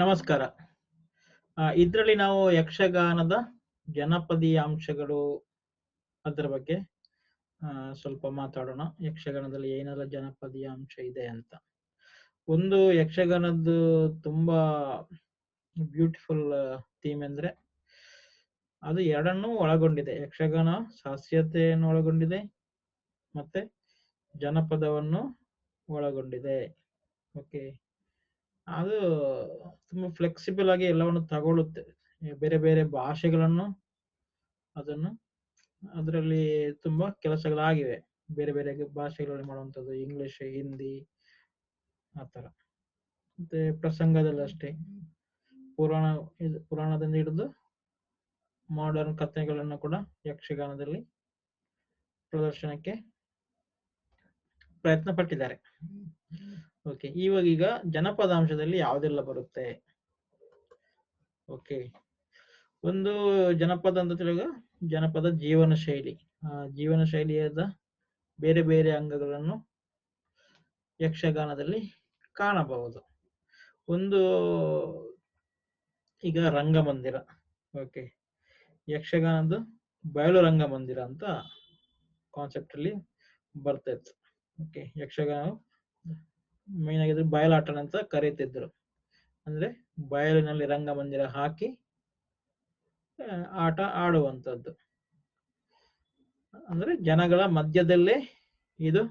ನಮಸ್ಕಾರ. ಇದರಲ್ಲಿ ನಾವು ಯಕ್ಷಗಾನದ ಜನಪದೀಯ ಅಂಶಗಳು ಅದರ ಬಗ್ಗೆ ಸ್ವಲ್ಪ ಮಾತಾಡೋಣ. ಯಕ್ಷಗಾನದಲ್ಲಿ ಏನೆಲ್ಲ ಜನಪದೀಯ ಅಂಶ ಇದೆ ಅಂತ. ಒಂದು ಯಕ್ಷಗಾನದ್ದು ತುಂಬಾ ಬ್ಯೂಟಿಫುಲ್ ಥೀಮ್ ಅಂದ್ರೆ ಅದು ಎರಡನ್ನೂ ಒಳಗೊಂಡಿದೆ. ಯಕ್ಷಗಾನ ಶಾಸ್ತ್ರೀಯತೆಯನ್ನು ಒಳಗೊಂಡಿದೆ ಮತ್ತೆ ಜನಪದವನ್ನು ಒಳಗೊಂಡಿದೆ. ಓಕೆ. ಅದು ತುಂಬಾ ಫ್ಲೆಕ್ಸಿಬಲ್ ಆಗಿ ಎಲ್ಲವನ್ನು ತಗೊಳ್ಳುತ್ತೆ. ಬೇರೆ ಬೇರೆ ಭಾಷೆಗಳನ್ನು ಅದನ್ನು ಅದರಲ್ಲಿ ತುಂಬಾ ಕೆಲಸಗಳಾಗಿವೆ. ಬೇರೆ ಬೇರೆ ಭಾಷೆಗಳಲ್ಲಿ ಮಾಡುವಂಥದ್ದು ಇಂಗ್ಲಿಷ್ ಹಿಂದಿ ಆತರ ತರ ಮತ್ತೆ ಪ್ರಸಂಗದಲ್ಲಿ ಅಷ್ಟೇ. ಪುರಾಣ ಪುರಾಣದಿಂದ ಹಿಡಿದು ಮಾಡರ್ನ್ ಕಥೆಗಳನ್ನು ಕೂಡ ಯಕ್ಷಗಾನದಲ್ಲಿ ಪ್ರದರ್ಶನಕ್ಕೆ ಪ್ರಯತ್ನ ಪಟ್ಟಿದ್ದಾರೆ. ಓಕೆ ಇವಾಗ ಈಗ ಜನಪದ ಅಂಶದಲ್ಲಿ ಯಾವುದೆಲ್ಲ ಬರುತ್ತೆ? ಓಕೆ ಒಂದು ಜನಪದ ಅಂತ ತಿಳಿಯುವಾಗ ಜನಪದ ಜೀವನ ಶೈಲಿ. ಆ, ಜೀವನ ಶೈಲಿಯಾದ ಬೇರೆ ಬೇರೆ ಅಂಗಗಳನ್ನು ಯಕ್ಷಗಾನದಲ್ಲಿ ಕಾಣಬಹುದು. ಒಂದು ಈಗ ರಂಗಮಂದಿರ. ಓಕೆ ಯಕ್ಷಗಾನದ ಬಯಲು ರಂಗಮಂದಿರ ಅಂತ ಕಾನ್ಸೆಪ್ಟ್ ಅಲ್ಲಿ ಇತ್ತು ಓಕೆ ಯಕ್ಷಗಾನ ಮೇನ್ ಆಗಿದ್ರೆ ಬಯಲಾಟ ಅಂತ ಕರೀತಿದ್ರು. ಅಂದ್ರೆ ಬಯಲಿನಲ್ಲಿ ರಂಗಮಂದಿರ ಹಾಕಿ ಆಟ ಆಡುವಂಥದ್ದು ಅಂದ್ರೆ ಜನಗಳ ಮಧ್ಯದಲ್ಲೇ ಇದು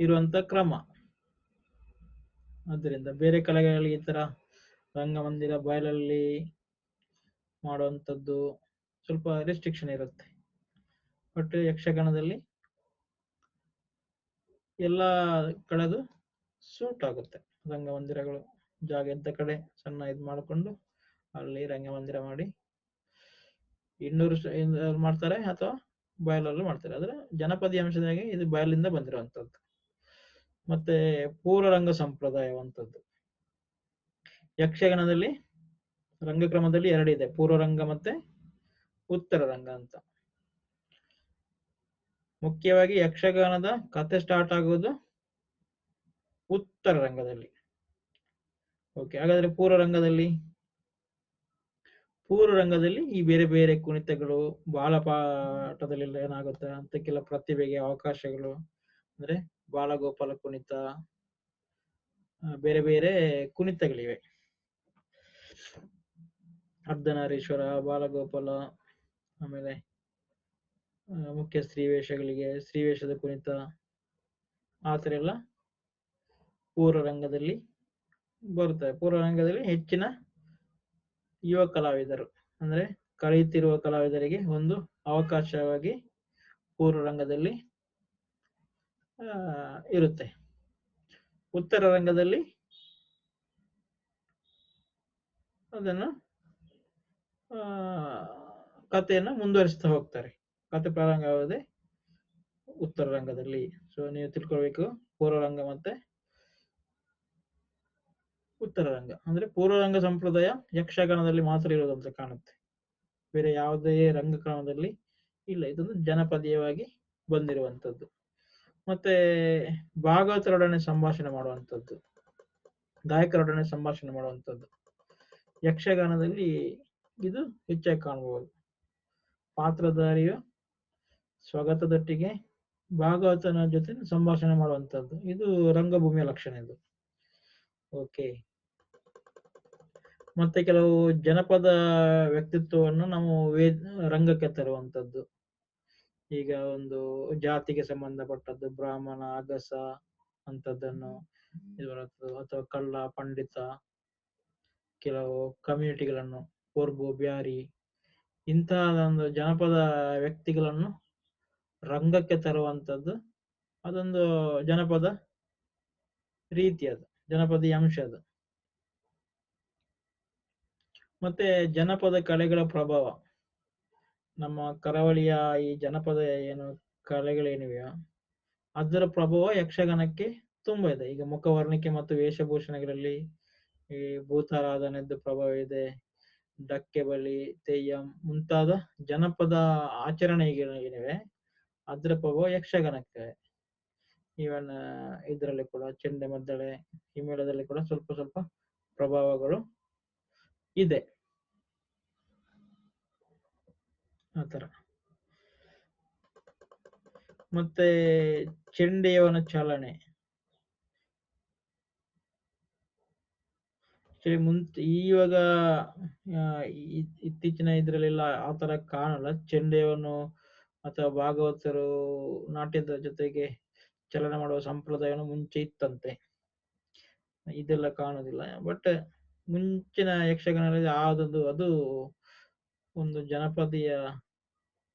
ಇರುವಂತ ಕ್ರಮ. ಆದ್ದರಿಂದ ಬೇರೆ ಕಲೆಗಳಲ್ಲಿ ಈ ತರ ರಂಗಮಂದಿರ ಬಯಲಲ್ಲಿ ಮಾಡುವಂಥದ್ದು ಸ್ವಲ್ಪ ರೆಸ್ಟ್ರಿಕ್ಷನ್ ಇರುತ್ತೆ. ಬಟ್ ಯಕ್ಷಗಾನದಲ್ಲಿ ಎಲ್ಲ ಕಡೆದು ಸೂಟ್ ಆಗುತ್ತೆ. ರಂಗಮಂದಿರಗಳು ಜಾಗ ಇದ್ದ ಕಡೆ ಸಣ್ಣ ಇದು ಮಾಡಿಕೊಂಡು ಅಲ್ಲಿ ರಂಗಮಂದಿರ ಮಾಡಿ ಇನ್ನೂರು ಮಾಡ್ತಾರೆ ಅಥವಾ ಬಯಲಲ್ಲೂ ಮಾಡ್ತಾರೆ. ಆದ್ರೆ ಜನಪದ ಅಂಶದಾಗೆ ಇದು ಬಯಲಿಂದ ಬಂದಿರುವಂತದ್ದು ಮತ್ತೆ ಪೂರ್ವರಂಗ ಸಂಪ್ರದಾಯವಂತದ್ದು ಯಕ್ಷಗಾನದಲ್ಲಿ ರಂಗಕ್ರಮದಲ್ಲಿ ಎರಡಿದೆ ಪೂರ್ವರಂಗ ಮತ್ತೆ ಉತ್ತರ ರಂಗ ಅಂತ. ಮುಖ್ಯವಾಗಿ ಯಕ್ಷಗಾನದ ಕತೆ ಸ್ಟಾರ್ಟ್ ಆಗೋದು ಉತ್ತರ ರಂಗದಲ್ಲಿ. ಓಕೆ ಹಾಗಾದ್ರೆ ಪೂರ್ವ ರಂಗದಲ್ಲಿ? ಪೂರ್ವ ರಂಗದಲ್ಲಿ ಈ ಬೇರೆ ಬೇರೆ ಕುಣಿತಗಳು ಬಾಲಪಾಠದಲ್ಲಿ ಏನಾಗುತ್ತೆ? ಅಂತಕ್ಕೆಲ್ಲ ಪ್ರತಿಭೆಗೆ ಅವಕಾಶಗಳು, ಅಂದ್ರೆ ಬಾಲಗೋಪಾಲ ಕುಣಿತ ಬೇರೆ ಬೇರೆ ಕುಣಿತಗಳಿವೆ. ಅರ್ಧನಾರೀಶ್ವರ, ಬಾಲಗೋಪಾಲ, ಆಮೇಲೆ ಮುಖ್ಯ ಸ್ತ್ರೀ ವೇಷಗಳಿಗೆ ಕುಣಿತ, ಆ ಥರ ಎಲ್ಲ ಪೂರ್ವ ರಂಗದಲ್ಲಿ ಪೂರ್ವರಂಗದಲ್ಲಿ ಪೂರ್ವ ರಂಗದಲ್ಲಿ ಹೆಚ್ಚಿನ ಯುವ ಕಲಾವಿದರು, ಅಂದ್ರೆ ಕಲಿಯುತ್ತಿರುವ ಕಲಾವಿದರಿಗೆ ಒಂದು ಅವಕಾಶವಾಗಿ ಪೂರ್ವರಂಗದಲ್ಲಿ ಇರುತ್ತೆ. ಉತ್ತರ ರಂಗದಲ್ಲಿ ಅದನ್ನು ಕಥೆಯನ್ನು ಮುಂದುವರಿಸ್ತಾ ಹೋಗ್ತಾರೆ. ಕತೆ ಪ್ರಾರಂಭ ಆಗೋದೇ ಉತ್ತರ ರಂಗದಲ್ಲಿ. ಸೊ ನೀವು ತಿಳ್ಕೊಳ್ಬೇಕು, ಪೂರ್ವರಂಗ ಮತ್ತೆ ಉತ್ತರ ರಂಗ ಅಂದ್ರೆ ಪೂರ್ವ ರಂಗ ಸಂಪ್ರದಾಯ ಯಕ್ಷಗಾನದಲ್ಲಿ ಮಾತ್ರ ಇರೋದಂತ ಕಾಣುತ್ತೆ. ಬೇರೆ ಯಾವುದೇ ರಂಗಕ್ರಮದಲ್ಲಿ ಇಲ್ಲ, ಇದೊಂದು ಜನಪದೀಯವಾಗಿ ಬಂದಿರುವಂತದ್ದು. ಮತ್ತೆ ಭಾಗವತರೊಡನೆ ಸಂಭಾಷಣೆ ಮಾಡುವಂಥದ್ದು ಗಾಯಕರೊಡನೆ ಸಂಭಾಷಣೆ ಮಾಡುವಂಥದ್ದು ಯಕ್ಷಗಾನದಲ್ಲಿ ಇದು ಹೆಚ್ಚಾಗಿ ಕಾಣಬಹುದು. ಪಾತ್ರಧಾರಿಯು ಸ್ವಗತದೊಟ್ಟಿಗೆ ಭಾಗವತನ ಜೊತೆ ಸಂಭಾಷಣೆ ಮಾಡುವಂಥದ್ದು ಇದು ರಂಗಭೂಮಿಯ ಲಕ್ಷಣ ಇದು. ಓಕೆ ಮತ್ತೆ ಕೆಲವು ಜನಪದ ವ್ಯಕ್ತಿತ್ವವನ್ನು ನಾವು ವೇ ರಂಗಕ್ಕೆ ತರುವಂತದ್ದು ಈಗ ಒಂದು ಜಾತಿಗೆ ಸಂಬಂಧಪಟ್ಟದ್ದು, ಬ್ರಾಹ್ಮಣ, ಅಗಸ ಅಂತದ್ದನ್ನು ಅಥವಾ ಕಳ್ಳ, ಪಂಡಿತ, ಕೆಲವು ಕಮ್ಯುನಿಟಿಗಳನ್ನು ಕೊರ್ಬು ಬ್ಯಾರಿ, ಇಂತಹ ಒಂದು ಜನಪದ ವ್ಯಕ್ತಿಗಳನ್ನು ರಂಗಕ್ಕೆ ತರುವಂತದ್ದು ಅದೊಂದು ಜನಪದ ರೀತಿ ಅದು ಜನಪದೀಯ ಅಂಶ ಅದು. ಮತ್ತೆ ಜನಪದ ಕಲೆಗಳ ಪ್ರಭಾವ. ನಮ್ಮ ಕರಾವಳಿಯ ಈ ಜನಪದ ಏನು ಕಲೆಗಳೇನಿವೆಯೋ, ಅದರ ಪ್ರಭಾವ ಯಕ್ಷಗಾನಕ್ಕೆ ತುಂಬಾ ಇದೆ. ಈಗ ಮುಖವರ್ಣಿಕೆ ಮತ್ತು ವೇಷಭೂಷಣಗಳಲ್ಲಿ ಈ ಭೂತಾರಾಧನೆದ್ದು ಪ್ರಭಾವ ಇದೆ. ಡಕ್ಕೆ ಬಲಿ, ತೆಯ್ಯಂ ಮುಂತಾದ ಜನಪದ ಆಚರಣೆಗಳು ಏನಿವೆ ಅದರ ಪ್ರಭಾವ ಯಕ್ಷಗಾನಕ್ಕೆ. ಇವನ್ ಇದರಲ್ಲಿ ಕೂಡ ಚೆಂಡೆ ಮದ್ದಳೆ, ಹಿಮ್ಮೇಳದಲ್ಲಿ ಕೂಡ ಸ್ವಲ್ಪ ಸ್ವಲ್ಪ ಪ್ರಭಾವಗಳು ಇದೆ. ಆ ಥರ. ಮತ್ತೆ ಚೆಂಡೆಯವನ ಚಾಲನೆ. ಈವಾಗ ಇವಾಗ ಇತ್ತೀಚಿನ ಇದ್ರಲ್ಲೆಲ್ಲ ಆ ತರ ಕಾಣಲ್ಲ. ಚೆಂಡೆಯವನು ಅಥವಾ ಭಾಗವತರು ನಾಟ್ಯದ ಜೊತೆಗೆ ಚಲನೆ ಮಾಡುವ ಸಂಪ್ರದಾಯವನ್ನು ಮುಂಚೆ ಇತ್ತಂತೆ. ಇದೆಲ್ಲ ಕಾಣುದಿಲ್ಲ. ಬಟ್ ಮುಂಚಿನ ಯಕ್ಷಗಾನದಲ್ಲಿ ಆದದ್ದು ಅದು ಒಂದು ಜನಪದೀಯ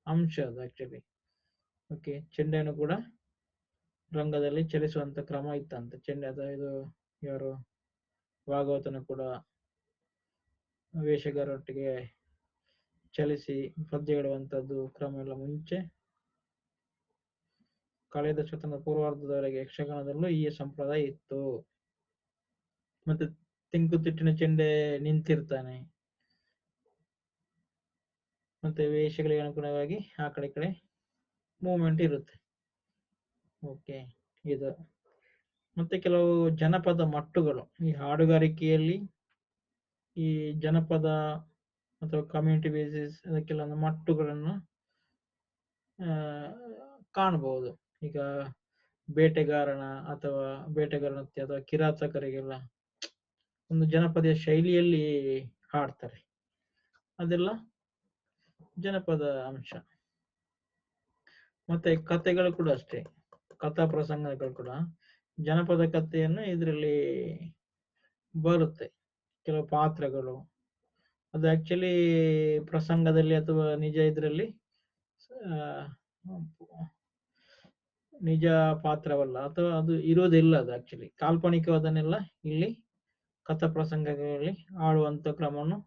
ಅಂಶ ಅದು ಆಕ್ಚುಲಿ ಓಕೆ ಚೆಂಡೆಯನ್ನು ಕೂಡ ರಂಗದಲ್ಲಿ ಚಲಿಸುವಂತ ಕ್ರಮ ಇತ್ತಂತೆ. ಚೆಂಡೆ ಅದ ಇದು ಯಾರು ಭಾಗವತನ ಕೂಡ ವೇಷಗಾರರೊಟ್ಟಿಗೆ ಚಲಿಸಿ ಪದ್ಯ ಹೇಳುವಂತದ್ದು ಕ್ರಮ ಎಲ್ಲ ಮುಂಚೆ ಕಳೆದ ಶತಮಾನದ ಪೂರ್ವಾರ್ಧದವರೆಗೆ ಯಕ್ಷಗಾನದಲ್ಲೂ ಈ ಸಂಪ್ರದಾಯ ಇತ್ತು. ಮತ್ತೆ ತಿಂಕುತಿಟ್ಟಿನ ಚೆಂಡೆ ನಿಂತಿರ್ತಾನೆ. ಮತ್ತೆ ವೇಷಗಳಿಗೆ ಅನುಗುಣವಾಗಿ ಆ ಕಡೆ ಕಡೆ ಮೂವ್ಮೆಂಟ್ ಇರುತ್ತೆ. ಓಕೆ ಇದು. ಮತ್ತೆ ಕೆಲವು ಜನಪದ ಮಟ್ಟುಗಳು. ಈ ಹಾಡುಗಾರಿಕೆಯಲ್ಲಿ ಈ ಜನಪದ ಅಥವಾ ಕಮ್ಯುನಿಟಿ ಬೇಸಿಸ್ ಅದಕ್ಕೆಲ್ಲ ಮಟ್ಟುಗಳನ್ನು ಕಾಣಬಹುದು ಈಗ ಬೇಟೆಗಾರನ ಅಥವಾ ಬೇಟೆಗಾರನತ್ಯ ಅಥವಾ ಕಿರಾತಕರಿಗೆಲ್ಲ ಒಂದು ಜನಪದ ಶೈಲಿಯಲ್ಲಿ ಹಾಡ್ತಾರೆ. ಅದೆಲ್ಲ ಜನಪದ ಅಂಶ. ಮತ್ತೆ ಕಥೆಗಳು ಕೂಡ ಅಷ್ಟೇ. ಕಥಾ ಪ್ರಸಂಗಗಳು ಕೂಡ. ಜನಪದ ಕಥೆಯನ್ನು ಇದರಲ್ಲಿ ಬರುತ್ತೆ. ಕೆಲವು ಪಾತ್ರಗಳು. ಅದು ಆಕ್ಚುಲಿ ಪ್ರಸಂಗದಲ್ಲಿ ಅಥವಾ ನಿಜ ಇದರಲ್ಲಿ ನಿಜ ಪಾತ್ರವಲ್ಲ. ಅಥವಾ ಅದು ಇರೋದಿಲ್ಲ ಅದು ಆಕ್ಚುಲಿ ಕಾಲ್ಪನಿಕವಾದನ್ನೆಲ್ಲ ಇಲ್ಲಿ ಕಥಾ ಪ್ರಸಂಗಗಳಲ್ಲಿ ಆಡುವಂತ ಕ್ರಮವನ್ನು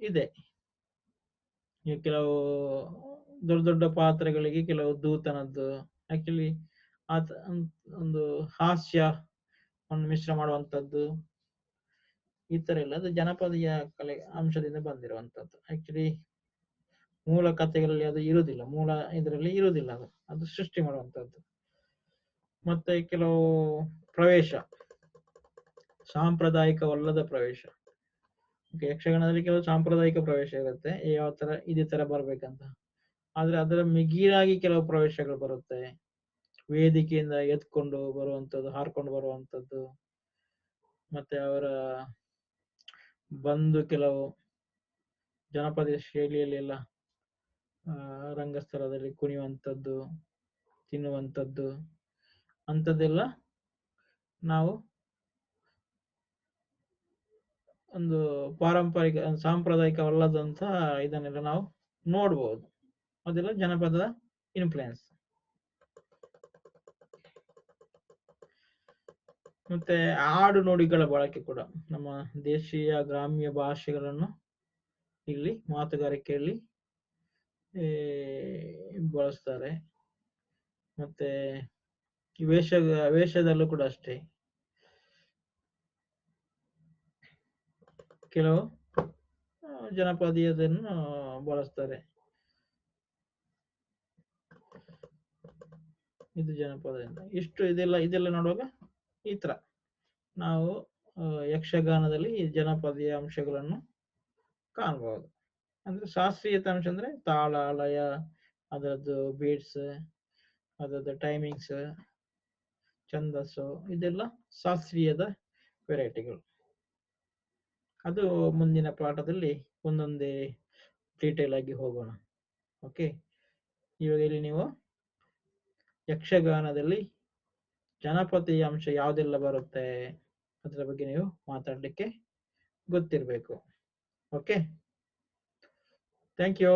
ಇದೆ. ಈ ಕೆಲವು ದೊಡ್ಡ ದೊಡ್ಡ ಪಾತ್ರಗಳಿಗೆ ಕೆಲವು ದೂತನದ್ದು ಆಕ್ಚುಲಿ ಆತ ಒಂದು ಹಾಸ್ಯ ಒಂದು ಮಿಶ್ರ ಮಾಡುವಂತದ್ದು, ಈ ತರ ಎಲ್ಲ ಅದು ಜನಪದೀಯ ಕಲೆ ಅಂಶದಿಂದ ಬಂದಿರುವಂತದ್ದು. ಆಕ್ಚುಲಿ ಮೂಲ ಕಥೆಗಳಲ್ಲಿ ಅದು ಇರುವುದಿಲ್ಲ, ಮೂಲ ಇದರಲ್ಲಿ ಇರುವುದಿಲ್ಲ ಅದು ಅದು ಸೃಷ್ಟಿ ಮಾಡುವಂತದ್ದು. ಮತ್ತೆ ಕೆಲವು ಪ್ರವೇಶ. ಸಾಂಪ್ರದಾಯಿಕವಲ್ಲದ ಪ್ರವೇಶ. ಯಕ್ಷಗಾನದಲ್ಲಿ ಕೆಲವು ಸಾಂಪ್ರದಾಯಿಕ ಪ್ರವೇಶ ಇರುತ್ತೆ. ಯಾವ ತರ, ಇದೇ ತರ ಬರ್ಬೇಕಂತ. ಆದ್ರೆ ಅದರ ಮಿಗಿಲಾಗಿ ಕೆಲವು ಪ್ರವೇಶಗಳು ಬರುತ್ತೆ. ವೇದಿಕೆಯಿಂದ ಎತ್ಕೊಂಡು ಬರುವಂತದ್ದು, ಹಾರ್ಕೊಂಡು ಬರುವಂತದ್ದು. ಮತ್ತೆ ಅವರ ಬಂದು ಕೆಲವು ಜನಪದ ಶೈಲಿಯಲ್ಲಿ ಎಲ್ಲ ರಂಗಸ್ಥಳದಲ್ಲಿ ಕುಣಿಯುವಂಥದ್ದು ತಿನ್ನುವಂಥದ್ದು ಅಂಥದ್ದೆಲ್ಲ ನಾವು ಒಂದು ಪಾರಂಪರಿಕ ಸಾಂಪ್ರದಾಯಿಕವಲ್ಲದಂತ ಇದನ್ನೆಲ್ಲ ನಾವು ನೋಡ್ಬೋದು. ಅದೆಲ್ಲ ಜನಪದದ ಇನ್ಫ್ಲುಯೆನ್ಸ್ ಮತ್ತೆ ಆಡು ನೋಡಿಗಳ ಬಳಕೆ ಕೂಡ. ನಮ್ಮ ದೇಶೀಯ ಗ್ರಾಮ್ಯ ಭಾಷೆಗಳನ್ನು ಇಲ್ಲಿ ಮಾತುಗಾರಿಕೆಯಲ್ಲಿ ಬಳಸ್ತಾರೆ. ಮತ್ತೆ ವೇಷ ವೇಷದಲ್ಲೂ ಕೂಡ ಅಷ್ಟೇ. ಕೆಲವು ಜನಪದೀಯದನ್ನು ಬಳಸ್ತಾರೆ. ಇದು ಜನಪದದಿಂದ. ಇಷ್ಟು ಇದೆಲ್ಲ ಇದೆಲ್ಲ ನೋಡುವಾಗ ಈ ತರ ನಾವು ಯಕ್ಷಗಾನದಲ್ಲಿ ಈ ಜನಪದೀಯ ಅಂಶಗಳನ್ನು ಕಾಣಬಹುದು ಅಂದ್ರೆ ಶಾಸ್ತ್ರೀಯತ ಅಂಶ ಅಂದ್ರೆ ತಾಳ, ಲಯ, ಅದರದ್ದು ಬೀಟ್ಸ್ ಅದರದ್ದು ಟೈಮಿಂಗ್ಸ್ ಛಂದಸ್ಸು, ಇದೆಲ್ಲ ಶಾಸ್ತ್ರೀಯದ ವೆರೈಟಿಗಳು ಅದು ಮುಂದಿನ ಪಾಠದಲ್ಲಿ ಒಂದೊಂದೇ ಡೀಟೇಲ್ ಆಗಿ ಹೋಗೋಣ. ಓಕೆ ಇವಾಗ ಇಲ್ಲಿ ನೀವು ಯಕ್ಷಗಾನದಲ್ಲಿ ಜನಪದೀಯ ಅಂಶ ಯಾವುದೆಲ್ಲ ಬರುತ್ತೆ ಅದರ ಬಗ್ಗೆ ನೀವು ಮಾತಾಡಲಿಕ್ಕೆ ಗೊತ್ತಿರಬೇಕು. Okay thank you